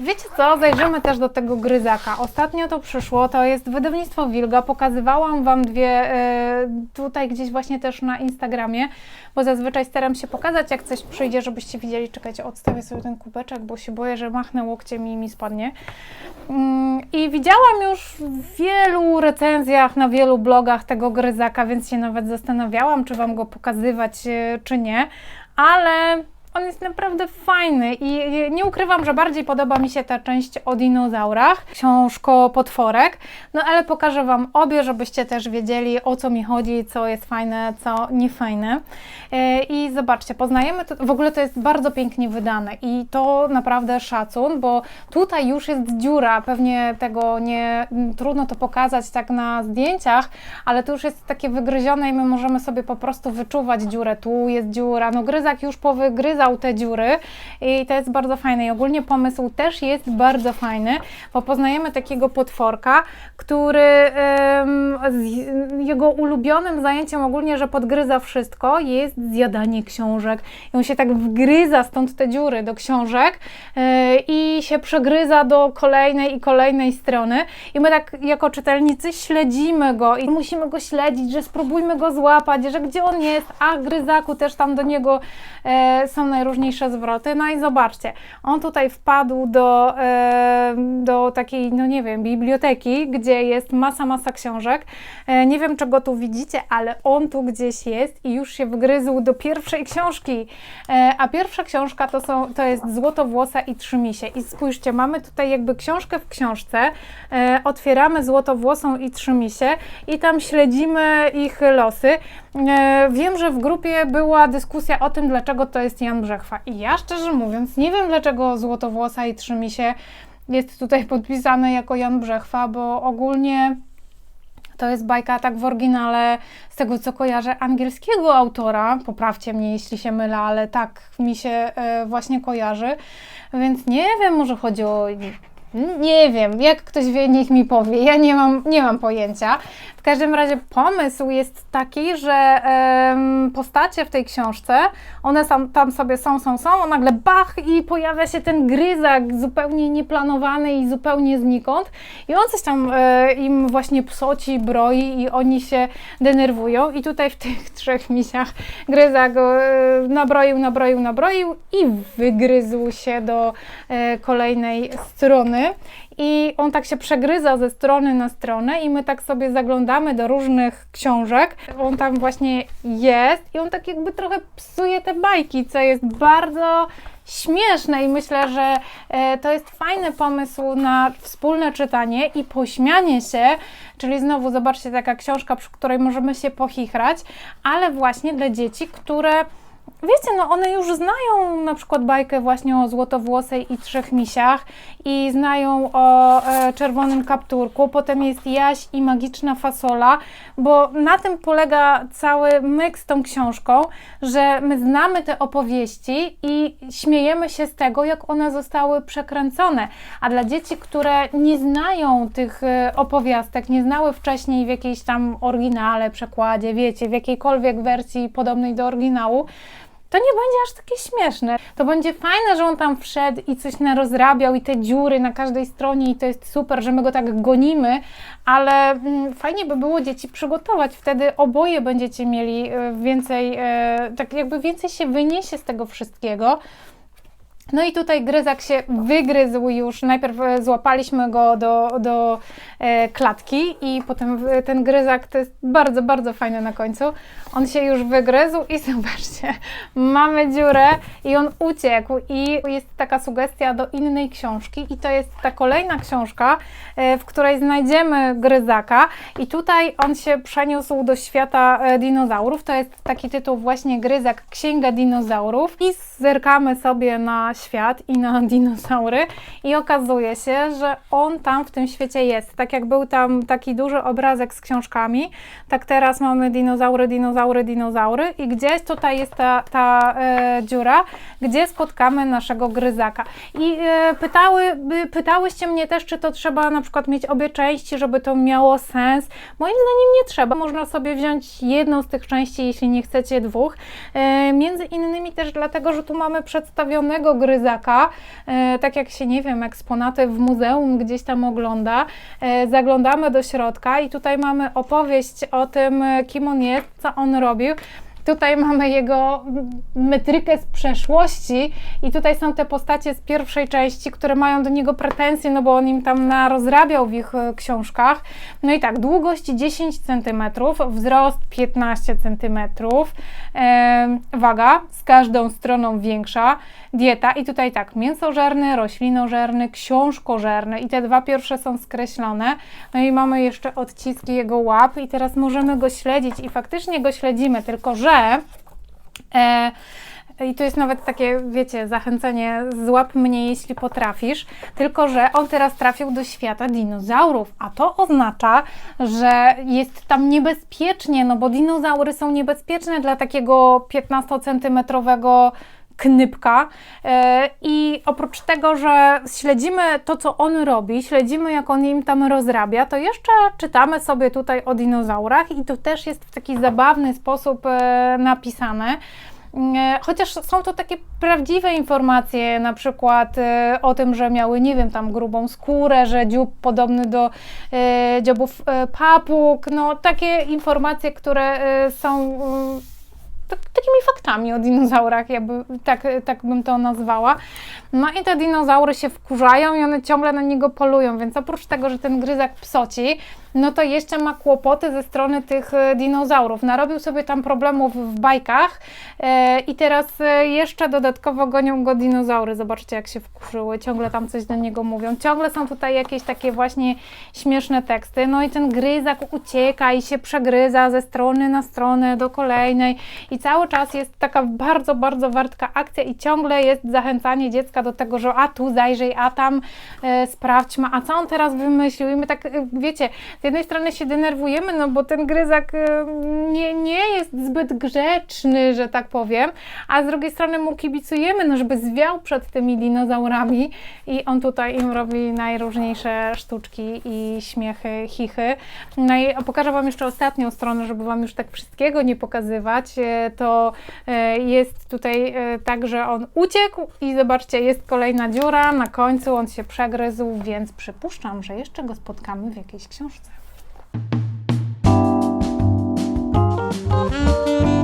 Wiecie co, zajrzymy też do tego gryzaka. Ostatnio to przyszło, to jest wydawnictwo Wilga. Pokazywałam Wam dwie e, tutaj gdzieś właśnie też na Instagramie, bo zazwyczaj staram się pokazać, jak coś przyjdzie, żebyście widzieli. Czekajcie, odstawię sobie ten kubeczek, bo się boję, że machnę łokciem i mi spadnie. Mm, I widziałam już w wielu recenzjach, na wielu blogach tego gryzaka, więc się nawet zastanawiałam, czy Wam go pokazywać, e, czy nie, ale on jest naprawdę fajny i nie ukrywam, że bardziej podoba mi się ta część o dinozaurach, książko Potworek, no ale pokażę Wam obie, żebyście też wiedzieli o co mi chodzi, co jest fajne, co niefajne. E, I zobaczcie, poznajemy to, w ogóle to jest bardzo pięknie wydane i to naprawdę szacun, bo tutaj już jest dziura, pewnie tego nie, trudno to pokazać tak na zdjęciach, ale to już jest takie wygryzione i my możemy sobie po prostu wyczuwać dziurę, tu jest dziura, no gryzak już powygryzał te dziury i to jest bardzo fajne. I ogólnie pomysł też jest bardzo fajny, bo poznajemy takiego potworka, który jego ulubionym zajęciem ogólnie, że podgryza wszystko, jest zjadanie książek. I on się tak wgryza stąd te dziury do książek e, i się przegryza do kolejnej i kolejnej strony. I my tak jako czytelnicy śledzimy go i musimy go śledzić, że spróbujmy go złapać, że gdzie on jest, a gryzaku też tam do niego e, są najróżniejsze zwroty. No i zobaczcie, on tutaj wpadł do, e, do takiej, no nie wiem, biblioteki, gdzie jest masa, masa książek. E, nie wiem, czego tu widzicie, ale on tu gdzieś jest i już się wgryzł do pierwszej książki. E, a pierwsza książka to, są, to jest Złotowłosa i Trzymisie. I spójrzcie, mamy tutaj jakby książkę w książce, otwieramy Złotowłosą i Trzymisie i tam śledzimy ich losy. Wiem, że w grupie była dyskusja o tym, dlaczego to jest Jan Brzechwa. I ja szczerze mówiąc, nie wiem, dlaczego Złotowłosa i Trzymisie jest tutaj podpisane jako Jan Brzechwa, bo ogólnie to jest bajka tak w oryginale, z tego co kojarzę, angielskiego autora. Poprawcie mnie, jeśli się mylę, ale tak mi się e, właśnie kojarzy. Więc nie wiem, może chodzi o. Nie wiem, jak ktoś wie, niech mi powie. Ja nie mam, nie mam pojęcia. W każdym razie pomysł jest taki, że em, postacie w tej książce, one sam, tam sobie są, są, są, a nagle bach i pojawia się ten gryzak zupełnie nieplanowany i zupełnie znikąd i on coś tam e, im właśnie psoci, broi i oni się denerwują i tutaj w tych trzech misiach gryzak e, nabroił, nabroił, nabroił i wygryzł się do e, kolejnej strony i on tak się przegryza ze strony na stronę i my tak sobie zaglądamy do różnych książek. On tam właśnie jest i on tak jakby trochę psuje te bajki, co jest bardzo śmieszne i myślę, że e, to jest fajny pomysł na wspólne czytanie i pośmianie się, czyli znowu zobaczcie taka książka, przy której możemy się pochichrać, ale właśnie dla dzieci, które Wiecie, no one już znają na przykład bajkę właśnie o złotowłosej i trzech misiach i znają o e, czerwonym kapturku, potem jest Jaś i magiczna fasola, bo na tym polega cały myk z tą książką, że my znamy te opowieści i śmiejemy się z tego, jak one zostały przekręcone. A dla dzieci, które nie znają tych e, opowiastek, nie znały wcześniej w jakiejś tam oryginale, przekładzie, wiecie, w jakiejkolwiek wersji podobnej do oryginału, to nie będzie aż takie śmieszne. To będzie fajne, że on tam wszedł i coś narozrabiał i te dziury na każdej stronie i to jest super, że my go tak gonimy, ale mm, fajnie by było dzieci przygotować. Wtedy oboje będziecie mieli e, więcej, e, tak jakby więcej się wyniesie z tego wszystkiego. No i tutaj gryzak się wygryzł już. Najpierw e, złapaliśmy go do, do e, klatki i potem w- ten gryzak to jest bardzo, bardzo fajne na końcu. On się już wygryzł i zobaczcie, mamy dziurę i on uciekł i jest taka sugestia do innej książki i to jest ta kolejna książka, e, w której znajdziemy gryzaka i tutaj on się przeniósł do świata e, dinozaurów. To jest taki tytuł właśnie Gryzak Księga Dinozaurów i zerkamy sobie na świat i na dinozaury i okazuje się, że on tam w tym świecie jest. Tak jak był tam taki duży obrazek z książkami, tak teraz mamy dinozaury, dinozaury, dinozaury i gdzieś tutaj jest ta, ta e, dziura, gdzie spotkamy naszego gryzaka. I e, pytały, pytałyście mnie też, czy to trzeba na przykład mieć obie części, żeby to miało sens. Moim zdaniem nie trzeba. Można sobie wziąć jedną z tych części, jeśli nie chcecie dwóch. E, między innymi też dlatego, że tu mamy przedstawionego gryzaka, gryzaka, e, tak jak się, nie wiem, eksponaty w muzeum gdzieś tam ogląda. E, zaglądamy do środka i tutaj mamy opowieść o tym, e, kim on jest, co on robił. Tutaj mamy jego metrykę z przeszłości i tutaj są te postacie z pierwszej części, które mają do niego pretensje, no bo on im tam narozrabiał w ich e, książkach. No i tak, długość 10 cm, wzrost 15 cm, waga z każdą stroną większa, dieta i tutaj tak, mięsożerny, roślinożerny, książkożerny i te dwa pierwsze są skreślone. No i mamy jeszcze odciski jego łap i teraz możemy go śledzić i faktycznie go śledzimy, tylko że E, I to jest nawet takie, wiecie, zachęcenie, złap mnie, jeśli potrafisz. Tylko, że on teraz trafił do świata dinozaurów, a to oznacza, że jest tam niebezpiecznie, no bo dinozaury są niebezpieczne dla takiego 15-centymetrowego knypka. E, I oprócz tego, że śledzimy to, co on robi, śledzimy, jak on im tam rozrabia, to jeszcze czytamy sobie tutaj o dinozaurach i to też jest w taki zabawny sposób e, napisane. E, Chociaż są to takie prawdziwe informacje, na przykład o tym, że miały, nie wiem, tam grubą skórę, że dziób podobny do dziobów papug, no takie informacje, które są tak, takimi faktami o dinozaurach, ja by, tak, tak bym to nazwała. No i te dinozaury się wkurzają i one ciągle na niego polują, więc oprócz tego, że ten gryzak psoci, no to jeszcze ma kłopoty ze strony tych e, dinozaurów. Narobił sobie tam problemów w bajkach e, i teraz e, jeszcze dodatkowo gonią go dinozaury. Zobaczcie, jak się wkurzyły, ciągle tam coś do niego mówią. Ciągle są tutaj jakieś takie właśnie śmieszne teksty. No i ten gryzak ucieka i się przegryza ze strony na stronę do kolejnej i cały czas jest taka bardzo, bardzo wartka akcja i ciągle jest zachęcanie dziecka do tego, że a tu zajrzyj, a tam e, sprawdźmy, a co on teraz wymyślił i my tak, wiecie, z jednej strony się denerwujemy, no bo ten gryzak e, nie, nie jest zbyt grzeczny, że tak powiem, a z drugiej strony mu kibicujemy, no żeby zwiał przed tymi dinozaurami i on tutaj im robi najróżniejsze sztuczki i śmiechy, chichy. No i pokażę Wam jeszcze ostatnią stronę, żeby Wam już tak wszystkiego nie pokazywać. E, To e, jest tutaj tak, że on uciekł i zobaczcie, jest kolejna dziura, na końcu on się przegryzł, więc przypuszczam, że jeszcze go spotkamy w jakiejś książce. Thank you.